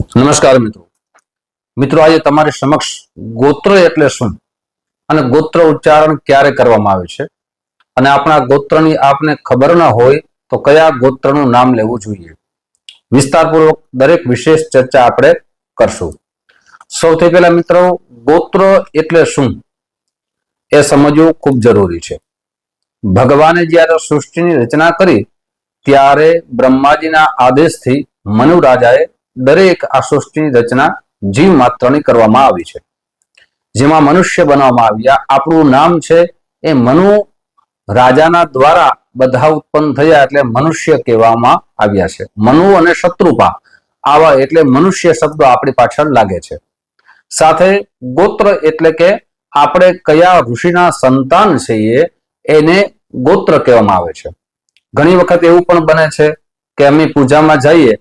નમસ્કાર મિત્રો. મિત્રો, આજે તમારી સમક્ષ ગોત્ર એટલે શું? અને ગોત્ર ઉચ્ચારણ ક્યારે કરવામાં આવે છે? અને આપણા ગોત્રની આપને ખબર ન હોય, તો કયા ગોત્રનું નામ લેવું જોઈએ? વિસ્તારપૂર્વક દરેક વિશેષ ચર્ચા આપણે કરશું. સૌથી પહેલા મિત્રો, ગોત્ર એટલે શું? એ સમજવું ખૂબ જરૂરી છે. ભગવાને જ્યારે સૃષ્ટિની રચના કરી, ત્યારે બ્રહ્માજીના આદેશથી મનુ રાજાએ દરેક આ સૃષ્ટિની રચના જીવ માત્રની કરવામાં આવી છે. જેમાં મનુષ્ય બનાવવામાં આવ્યા. આપણું નામ છે એ મનુ રાજાના દ્વારા બધા ઉત્પન્ન થયા એટલે મનુષ્ય કહેવામાં આવ્યા છે. મનુ અને શત્રુપા. આવા એટલે મનુષ્ય શબ્દ આપણી પાછળ લાગે છે. સાથે ગોત્ર એટલે કે આપણે કયા ઋષિના સંતાન છીએ એને ગોત્ર કહેવામાં આવે છે. ઘણી વખત એવું પણ બને છે કે અમે પૂજામાં જઈએ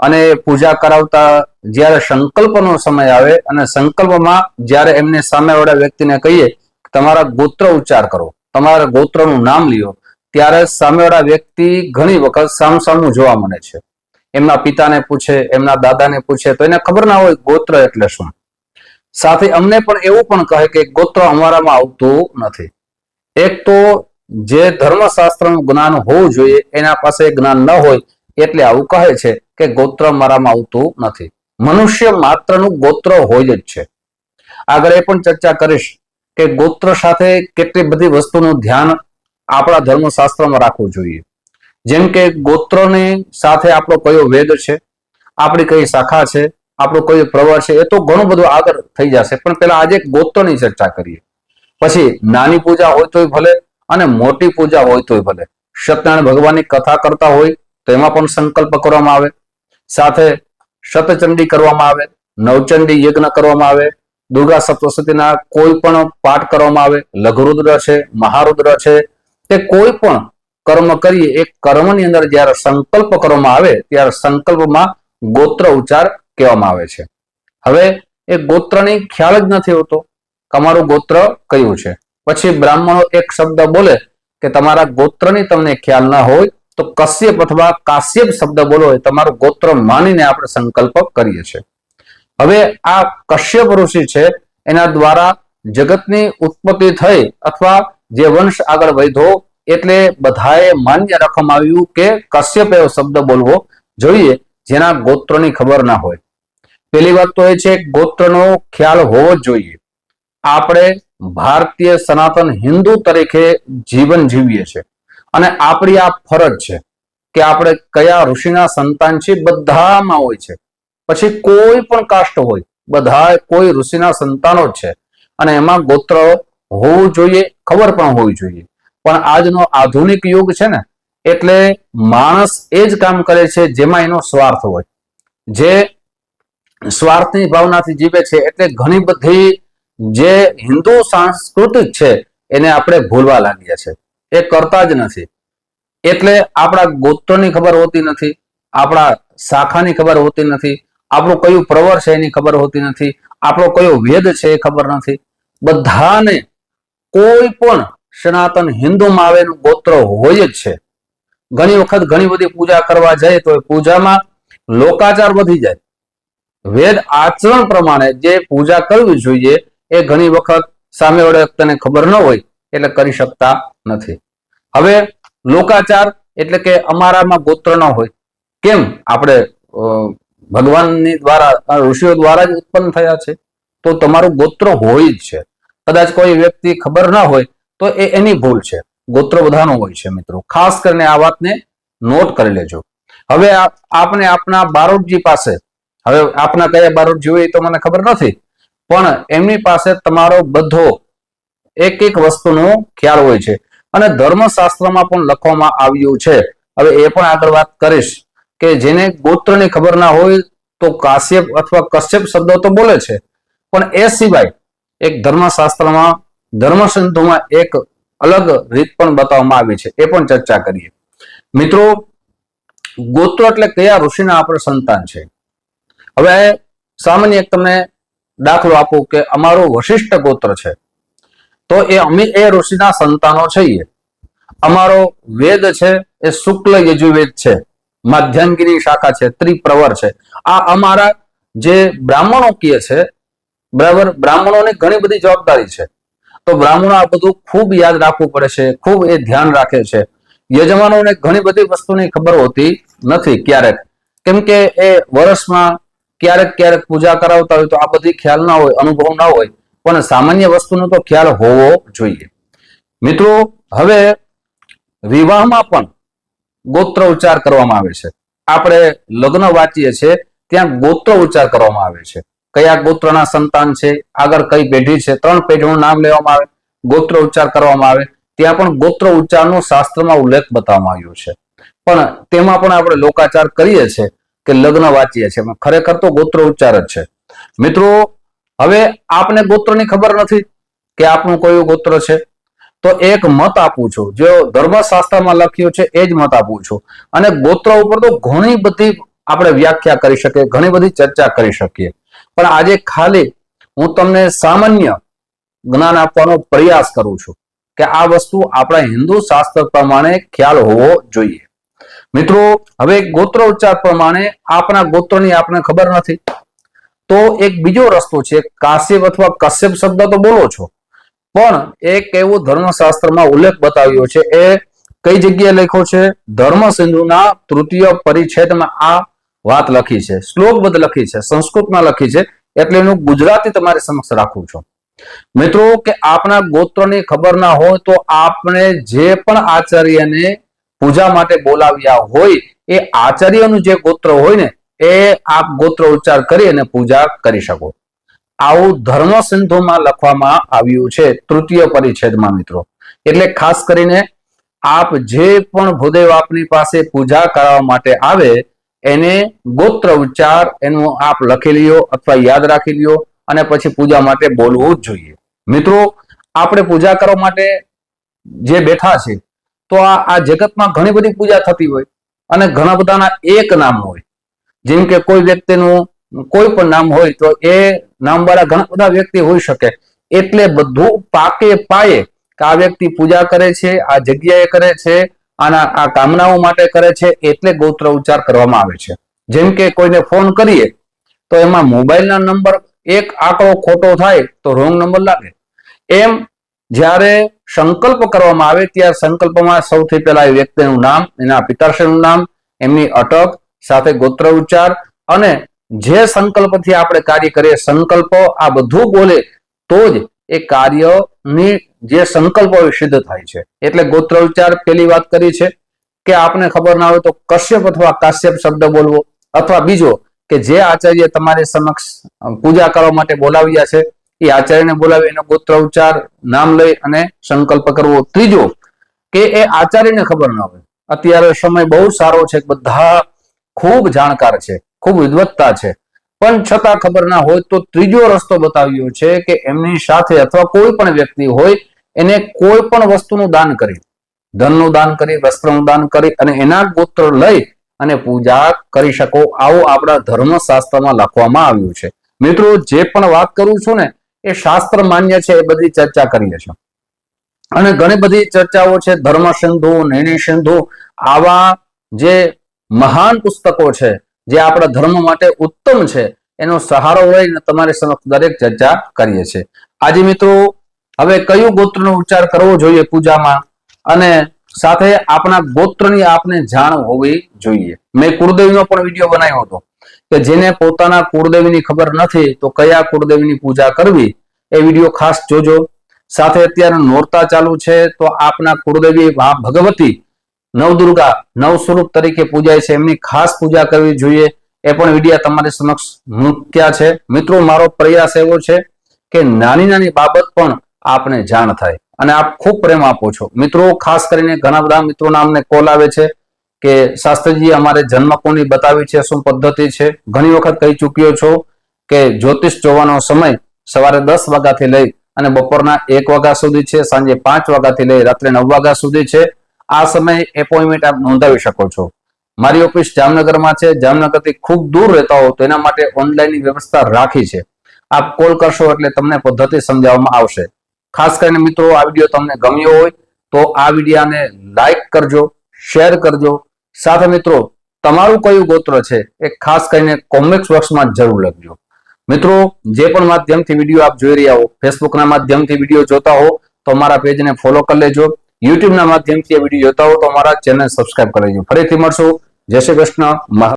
અને પૂજા કરાવતા જ્યારે સંકલ્પનો સમય આવે અને સંકલ્પમાં જ્યારે એમને સામેવાળા વ્યક્તિને કહીએ તમારા ગોત્ર ઉચ્ચાર કરો, તમારા ગોત્રનું નામ લ્યો, ત્યારે સામેવાળા વ્યક્તિ ઘણી વખત સામસામું જોવા મળે છે. એમના પિતાને પૂછે, એમના દાદાને પૂછે, તો એને ખબર ના હોય ગોત્ર એટલે શું. સાથે અમને પણ એવું પણ કહે કે ગોત્ર અમારામાં આવતું નથી. એક તો જે ધર્મશાસ્ત્રનું જ્ઞાન હોવું જોઈએ, એના પાસે જ્ઞાન ન હોય, એટલે આવું કહે છે. કે ગોત્ર મારામાં આવતું નથી. મનુષ્ય માત્રનું ગોત્ર હોય જ છે. આગળ એ પણ ચર્ચા કરીશ કે ગોત્ર સાથે કેટલી બધી વસ્તુનું ધ્યાન આપણા ધર્મશાસ્ત્રમાં રાખવું જોઈએ. જેમ કે ગોત્રની સાથે આપણો કયો વેદ છે, આપણી કઈ શાખા છે, આપણો કયો પ્રવર છે, એ તો ઘણું બધું આગળ થઈ જશે. પણ પેલા આજે ગોત્રની ચર્ચા કરીએ. પછી નાની પૂજા હોય તોય ભલે અને મોટી પૂજા હોય તોય ભલે. સત્યનારાયણ ભગવાનની કથા કરતા હોય તો એમાં પણ સંકલ્પ કરવામાં આવે. સાથે શતચંડી કરવામાં આવે, નવચંડી યજ્ઞ કરવામાં આવે, દુર્ગા સપ્તશતીના કોઈ પણ પાઠ કરવામાં આવે, લઘુરુદ્ર છે, મહારુદ્ર છે, તે કોઈ પણ કર્મ કરીએ, એ કર્મની અંદર જ્યારે સંકલ્પ કરવામાં આવે, ત્યારે સંકલ્પમાં ગોત્ર ઉચ્ચાર કહેવામાં આવે છે. હવે એ ગોત્રની ખ્યાલ જ નથી હોતો તમારું ગોત્ર કયું છે. પછી બ્રાહ્મણો એક શબ્દ બોલે કે તમારા ગોત્રની તમને ખ્યાલ ના હોય તો કશ્યપ અથવા કાશ્યપ શબ્દ બોલો એ તમારું ગોત્ર માનીને આપણે સંકલ્પ કરીએ છીએ. હવે આ કશ્યપ ઋષિ છે, એના દ્વારા જગતની ઉત્પત્તિ થઈ અથવા જે વંશ આગળ વધ્યો એટલે બધાએ માન્ય રાખવામાં આવ્યું કે કશ્યપ એવો શબ્દ બોલવો જોઈએ જેના ગોત્રની ખબર ના હોય. પેલી વાત તો એ છે, ગોત્રનો ખ્યાલ હોવો જ જોઈએ. આપણે ભારતીય સનાતન હિન્દુ તરીકે જીવન જીવીએ છીએ. અને આપણી આ ફરજ છે કે આપણે કયા ઋષિના સંતાન છીએ, બધામાં હોય છે. પછી કોઈ પણ કાસ્ટ હોય બધા કોઈ ઋષિના સંતાનો જ છે. અને એમાં ગોત્ર હોવું જોઈએ, ખબર પણ હોવી જોઈએ. પણ આજનો આધુનિક યુગ છે ને, એટલે માણસ એ જ કામ કરે છે જેમાં એનો સ્વાર્થ હોય. જે સ્વાર્થની ભાવનાથી જીવે છે, એટલે ઘણી બધી જે હિન્દુ સાંસ્કૃતિક છે, એને આપણે ભૂલવા લાગ્યા છે. એ કરતા જ નથી. એટલે આપણા ગોત્રની ખબર હોતી નથી, આપણા શાખાની ખબર હોતી નથી, આપણું કયું પ્રવર છે એની ખબર હોતી નથી, આપણો કયો વેદ છે એ ખબર નથી. બધાને કોઈ પણ સનાતન હિન્દુમાં આવેલું ગોત્ર હોય જ છે. ઘણી વખત ઘણી બધી પૂજા કરવા જાય તો એ પૂજામાં લોકાચાર વધી જાય. વેદ આચરણ પ્રમાણે જે પૂજા કરવી જોઈએ એ ઘણી વખત સામે વ્યક્તિને ખબર ન હોય એટલે કરી શકતા નથી. હવે લોકાચાર એટલે કે અમારામાં ગોત્ર ન હોય. કેમ? આપણે ભગવાનની દ્વારા ઋષિઓ દ્વારા જ ઉત્પન્ન થયા છે. તો તમારું ગોત્ર હોય જ છે. કદાચ કોઈ વ્યક્તિ ખબર ના હોય, તો એ એની ભૂલ છે. ગોત્ર બધાનું હોય છે મિત્રો. ખાસ કરીને આ વાતને નોટ કરી લેજો. હવે આપણે આપના બારોટજી પાસે, હવે આપના કયા બારોટજી હોય તો મને ખબર નથી, પણ એમની પાસે તમારો બધો એક એક વસ્તુનો ખ્યાલ હોય છે. અને ધર્મશાસ્ત્રમાં પણ લખવામાં આવ્યું છે. હવે એ પણ આગળ વાત કરીશ કે જેને ગોત્રની ખબર ના હોય તો કાશ્યપ અથવા કશ્યપ શબ્દો તો બોલે છે. પણ એ સિવાય એક ધર્મશાસ્ત્રમાં ધર્મસંધુમાં એક અલગ રીત પણ બતાવવામાં આવી છે. એ પણ ચર્ચા કરીએ. મિત્રો, ગોત્ર એટલે કયા ઋષિના આપણે સંતાન છે? હવે સામાન્ય એક તમને દાખલો આપું કે અમારું વશિષ્ઠ ગોત્ર છે. તો એ અમે એ ઋષિના સંતાનો છીએ. અમારો વેદ છે, એ શુક્લ યજુવેદ છે. માધ્યાંગીની શાખા છે, ત્રિપ્રવર છે. આ અમારા જે બ્રાહ્મણો કીએ છે, બરાબર, બ્રાહ્મણોની ઘણી બધી જવાબદારી છે. તો બ્રાહ્મણો આ બધું ખૂબ યાદ રાખવું પડે છે, ખૂબ એ ધ્યાન રાખે છે. યજમાનોને ઘણી બધી વસ્તુની ખબર હોતી નથી ક્યારેક. કેમ કે એ વર્ષમાં ક્યારેક ક્યારેક પૂજા કરાવતા હોય તો આ બધી ખ્યાલ ના હોય, અનુભવ ના હોય. પણ સામાન્ય વસ્તુનો તો ખ્યાલ હોવો જોઈએ. મિત્રો, હવે વિવાહમાં પણ ગોત્ર ઉચ્ચાર કરવામાં આવે છે. આપણે લગ્ન વાંચીએ છીએ, ત્યાં ગોત્ર ઉચ્ચાર કરવામાં આવે છે. કયા ગોત્રના સંતાન છે, આગળ કઈ પેઢી છે, ત્રણ પેઢીનું નામ લેવામાં આવે, ગોત્ર ઉચ્ચાર કરવામાં આવે, ત્યાં પણ ગોત્ર ઉચ્ચારનો શાસ્ત્રમાં ઉલ્લેખ બતાવવામાં આવ્યો છે. પણ તેમાં પણ આપણે લોકાચાર કરીએ છીએ કે લગ્ન વાંચીએ છીએ ખરેખર તો ગોત્ર ઉચ્ચાર જ છે. મિત્રો હવે આપને ગોત્રની ખબર નથી કે આપનું કયું ગોત્ર છે. તો એક મત આપું છું. જે ધર્મશાસ્ત્રમાં લખ્યું છે, એ જ મત આપું છું. અને ગોત્ર ઉપર તો ઘણી બધી આપણે વ્યાખ્યા કરી શકીએ, ઘણી બધી ચર્ચા કરી શકીએ. પણ આજે ખાલી હું તમને સામાન્ય જ્ઞાન આપવાનો પ્રયાસ કરું છું કે આ વસ્તુ આપણા હિન્દુ શાસ્ત્ર પ્રમાણે ખ્યાલ હોવો જોઈએ. મિત્રો, હવે ગોત્ર ઉચ્ચાર પ્રમાણે આપણા ગોત્રની આપને ખબર નથી. તો એક બીજો રસ્તો છે કાશ્યપ અથવા કશ્યપ શબ્દ તો બોલો છો. પણ એક એવો ધર્મશાસ્ત્રમાં ઉલ્લેખ બતાવ્યો છે, એ કઈ જગ્યાએ લખ્યો છે? ધર્મ સિંધુના તૃતીય પરિચ્છેદમાં આ વાત લખી છે શ્લોકબદ્ધ લખી છે, સંસ્કૃતમાં લખી છે, એટલે એનું ગુજરાતી તમારી સમક્ષ રાખું છું. મિત્રો, કે આપના ગોત્રની ખબર ના હોય તો આપણે જે પણ આચાર્યને પૂજા માટે બોલાવ્યા હોય, એ આચાર્યનું જે ગોત્ર હોય ને એ આપ ગોત્ર ઉચ્ચાર કરી અને પૂજા કરી શકો. આવું ધર્મ સિંધુમાં લખવામાં આવ્યું છે તૃતીય પરિચ્છેદમાં મિત્રો. એટલે ખાસ કરીને આપ જે પણ ભૂદેવ આપની પાસે પૂજા કરવા માટે આવે, એને ગોત્ર ઉચ્ચાર એનું આપ લખી લ્યો અથવા યાદ રાખી લ્યો અને પછી પૂજા માટે બોલવું જ જોઈએ. મિત્રો, આપણે પૂજા કરવા માટે જે બેઠા છે, તો આ જગતમાં ઘણી બધી પૂજા થતી હોય અને ઘણા બધાના એક નામ હોય. જેમ કે કોઈ વ્યક્તિનું કોઈ પણ નામ હોય તો એ નામવાળા ઘણા બધા વ્યક્તિ હોઈ શકે. એટલે બધું પાકે પાયે કે આ વ્યક્તિ પૂજા કરે છે, આ જગ્યાએ કરે છે, આના, આ કામનાઓ માટે કરે છે, એટલે ગોત્ર ઉચ્ચાર કરવામાં આવે છે. જેમ કે કોઈને ફોન કરીએ તો એમાં મોબાઈલના નંબર એક આંકડો ખોટો થાય તો રોંગ નંબર લાગે. એમ જ્યારે સંકલ્પ કરવામાં આવે, ત્યારે સંકલ્પમાં સૌથી પહેલા એ વ્યક્તિનું નામ, એના પિતાશ્રીનું નામ, એમની અટક સાથે ગોત્ર ઉચ્ચાર અને જે સંકલ્પથી આપણે કાર્ય કરીએ સંકલ્પ આ બધું બોલે, તો જ એ કાર્યની જે સંકલ્પ સિદ્ધ થાય છે. એટલે ગોત્ર ઉચ્ચાર પેલી વાત કરી છે કે આપને ખબર ના હોય તો કશ્યપ અથવા કાશ્યપ શબ્દ બોલવો અથવા બીજો કે જે આચાર્ય તમારી સમક્ષ પૂજા કરવા માટે બોલાવ્યા છે, એ આચાર્યને બોલાવી એનો ગોત્ર ઉચ્ચાર નામ લઈ અને સંકલ્પ કરવો. ત્રીજો કે એ આચાર્યને ખબર ના હોય. અત્યારે સમય બહુ સારો છે બધા ખૂબ જાણકાર છે, ખૂબ વિદવત્તા છે. પણ છતાં ખબર ના હોય તો ત્રીજો રસ્તો બતાવ્યો છે કે એમની સાથે અથવા કોઈ પણ વ્યક્તિ હોય, એને કોઈ પણ વસ્તુનું દાન કરી, ધનનું દાન કરી, વસ્ત્રનું દાન કરી અને એના ગોત્ર લઈ અને પૂજા કરી શકો. આવું આપણા ધર્મશાસ્ત્રમાં લખવામાં આવ્યું છે. મિત્રો, જે પણ વાત કરું છું ને, એ શાસ્ત્ર માન્ય છે, એ બધી ચર્ચા કરીએ છીએ અને ઘણી બધી ચર્ચાઓ છે ધર્મ સિંધુ નિર્ણય સિંધુ આવા જે મહાન પુસ્તકો છે, જે આપણા ધર્મ માટે ઉત્તમ છે, એનો સહારો લઈને તમારી સમક્ષ દરેક ચર્ચા કરીએ છીએ. આજે મિત્રો, હવે કયું ગોત્રનો ઉચ્ચાર કરવો જોઈએ પૂજામાં? અને સાથે આપણા ગોત્રની આપને જાણ હોવી જોઈએ. મેં કુળદેવીનો પણ વીડિયો બનાવ્યો હતો કે જેને પોતાના કુળદેવીની ખબર નથી, તો કયા કુળદેવીની પૂજા કરવી? એ વીડિયો ખાસ જોજો. સાથે અત્યારે નોરતા ચાલુ છે, તો આપના કુળદેવી ભગવતી નવદુર્ગા નવ સ્વરૂપ તરીકે પૂજાય છે. એમની ખાસ પૂજા કરવી જોઈએ. એ પણ વિડીયા તમારી સમક્ષ મૂક્યા છે. મિત્રો, મારો પ્રયાસ એવો છે કે નાની નાની બાબત પણ આપને જાણ થાય અને આપ ખૂબ પ્રેમ આપો છો. મિત્રો, ખાસ કરીને ઘણા બધા મિત્રોના અમને કોલ આવે છે કે, શાસ્ત્રીજી, અમારે જન્મ કોની બતાવી છે, શું પદ્ધતિ છે? ઘણી વખત કહી ચૂક્યો છો કે, જ્યોતિષ જોવાનો સમય સવારે દસ વાગ્યાથી લઈ અને બપોરના એક વાગ્યા સુધી છે, સાંજે પાંચ વાગ્યાથી લઈ, રાત્રે નવ વાગ્યા સુધી છે. આ સમયે એપોઇન્ટમેન્ટ આપ નોંધાવી શકો છો. મારી ઓફિસ જામનગરમાં છે. જામનગરથી ખૂબ દૂર રહેતા હો તો એના માટે ઓનલાઈનની વ્યવસ્થા રાખી છે. આપ કોલ કરશો એટલે તમને પદ્ધતિ સમજાવવામાં આવશે. ખાસ કરીને મિત્રો, આ વીડિયો તમને ગમ્યો હોય તો આ વિડીયાને લાઈક કરજો શેર કરજો. સાથે મિત્રો, તમારું કયું ગોત્ર છે એ ખાસ કરીને કોમેન્ટ બોક્સમાં જરૂર લખજો. મિત્રો, જે પણ માધ્યમથી વીડિયો આપ જોઈ રહ્યા હો ફેસબુકના માધ્યમથી વીડિયો જોતા હો તો અમારા પેજને ફોલો કરી લેજો. યુટ્યુબના માધ્યમથી વીડિયો જોતા હો તો અમારા ચેનલ સબસ્ક્રાઇબ કરી લેજો ફરીથી મળશું. જય શ્રી કૃષ્ણ.